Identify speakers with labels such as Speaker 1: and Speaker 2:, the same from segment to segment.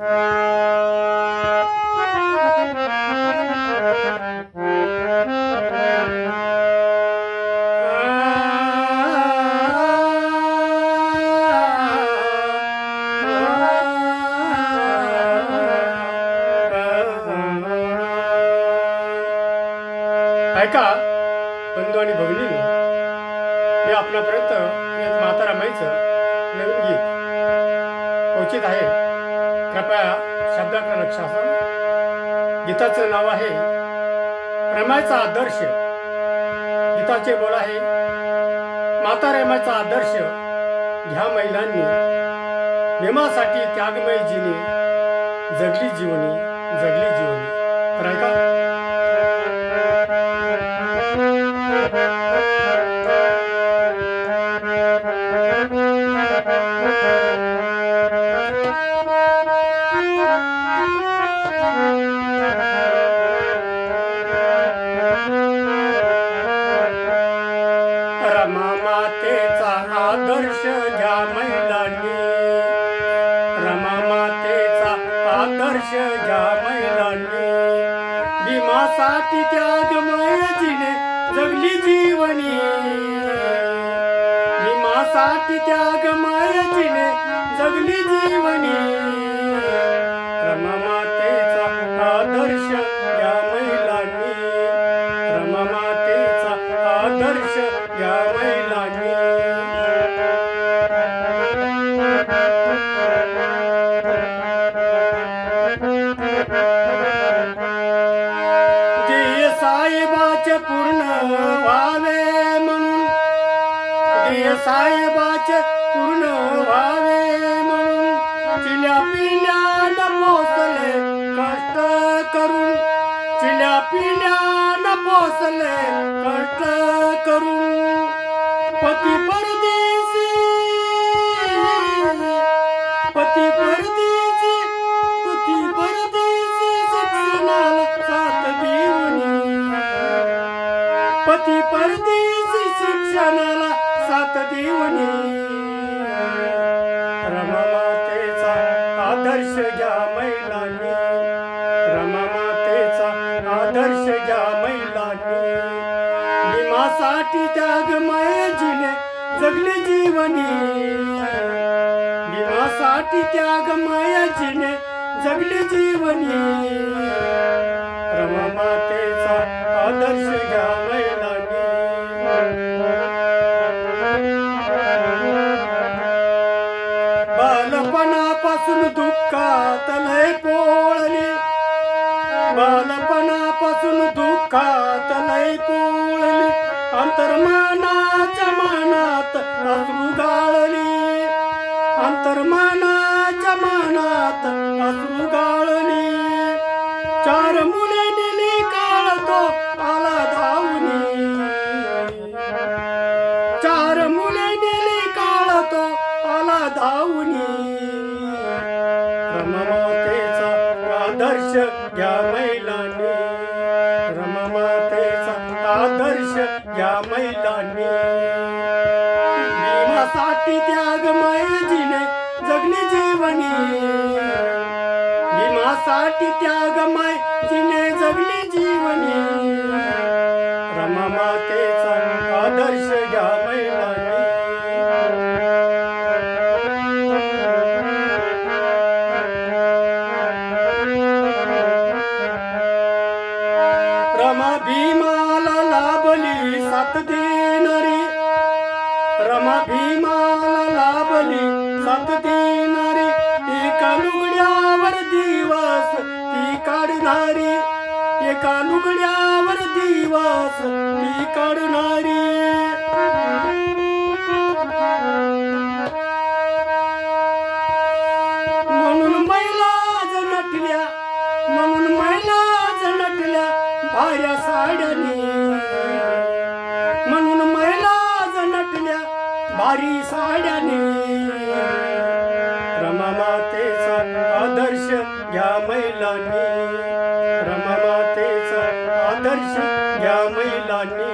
Speaker 1: ऐका बंधू आणि भगिनी मी आपल्यापर्यंत माता म्हातारा माईचं नवीन गीत पोचित आहे. कृपया शब्दाकडे लक्ष असा गीताचं नाव आहे प्रेमाचा आदर्श. गीताचे बोल आहे माता रेमाचा आदर्श ह्या महिलांनी प्रेमासाठी त्यागमय जिने जगली जीवनी जगली जीवनी. तर ऐका आदर्श ज्या महिलांनी रमा मातेचा आदर्श ज्या महिलांनी भीमासाठी त्याग मायाजीने जगली जीवनी. भीमासाठी त्याग मायाजीने जगली जीवनी. साहेबाचे पूर्ण व्हावे म्हणून. ध्येय साहेबाचे पूर्ण व्हावे म्हणून. चिल्या पिल्यान पोसले कष्ट करून. चिल्या पिल्यान पोसले कष्ट करून. पती परदेशी शिक्षणाला साथ देऊनी रमामातेचा आदर्श घ्या महिलांनी. रमामातेचा आदर्श घ्या महिलांनी. भीमासाठी त्यागमय जिने जगली जीवनी. भीमासाठी त्यागमय जिने जगली जीवनी. रमामातेचा आदर्श घ्या बालपणापासून दुःखात लय पोळली अंतर्मानाच्या मानात अश्रू गाळली. अंतर्मानाच्या मानात अश्रू गाळली. चार मुले नेली काळ तो आला धावनी. चार मुले नेली काळ तो आला धावनी. आदर्श या महिलांनी रममातेचा आदर्श या महिलांनी. भीमासाठी त्याग जिने जगली जीवनी. भीमासाठी त्याग जिने जगली जीवनी. साथ देणारी. रमा भीमाला लाभली. साथ देणारी. एका लुगड्यावर दिवस ती काढणारी. एका लुगड्यावर दिवस ती काढणारी. म्हणून महिला नटल्या म्हणून महिला नटल्या भाऱ्या साड्याने भारी साड्याने रमामातेचा आदर्श घ्या महिलांनी. रमामातेचा आदर्श घ्या महिलांनी.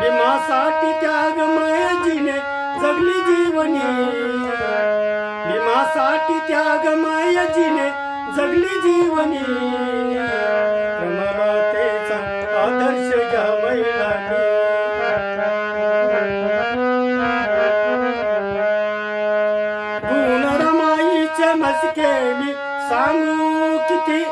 Speaker 1: भीमासाठी त्यागमय जिने जगली जीवनी. भीमासाठी त्याग मायजीने जगली जीवनी. रमामातेचा आदर्श घ्या मैला मस्के मी सांगू किती?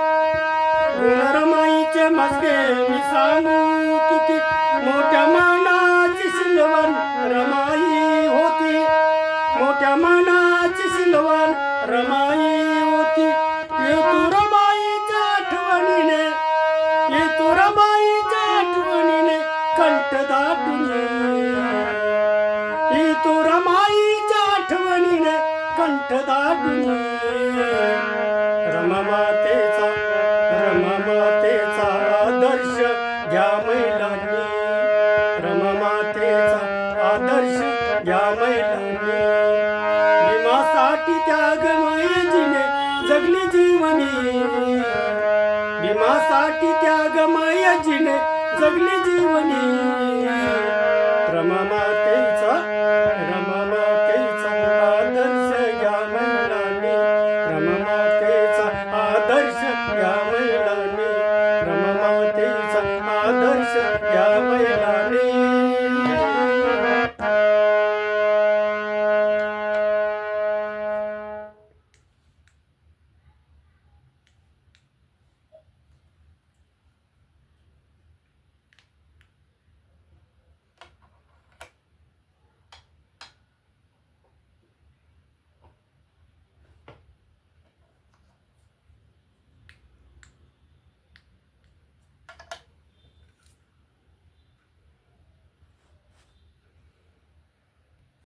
Speaker 1: गुणरमाईचे मस्के मी सांगू किती? मोठ्या मनाची सिलवण रमाई होती. मोठ्या मनाची सिलवण रमाई होती. येतू रमाईच्या आठवणीने येतू रमाईच्या आठवणीने कंठ दाटून येतू रमाईच्या आठवणीने कंठ दाटून रमामातेचा रमामातेचा आदर्श घ्या महिलांनी. रमामातेचा आदर्श घ्या महिलांनी. भीमासाठी त्याग मायजीने जगली जीवनी. भीमासाठी त्याग मायजीने जगली जीवनी. Yeah.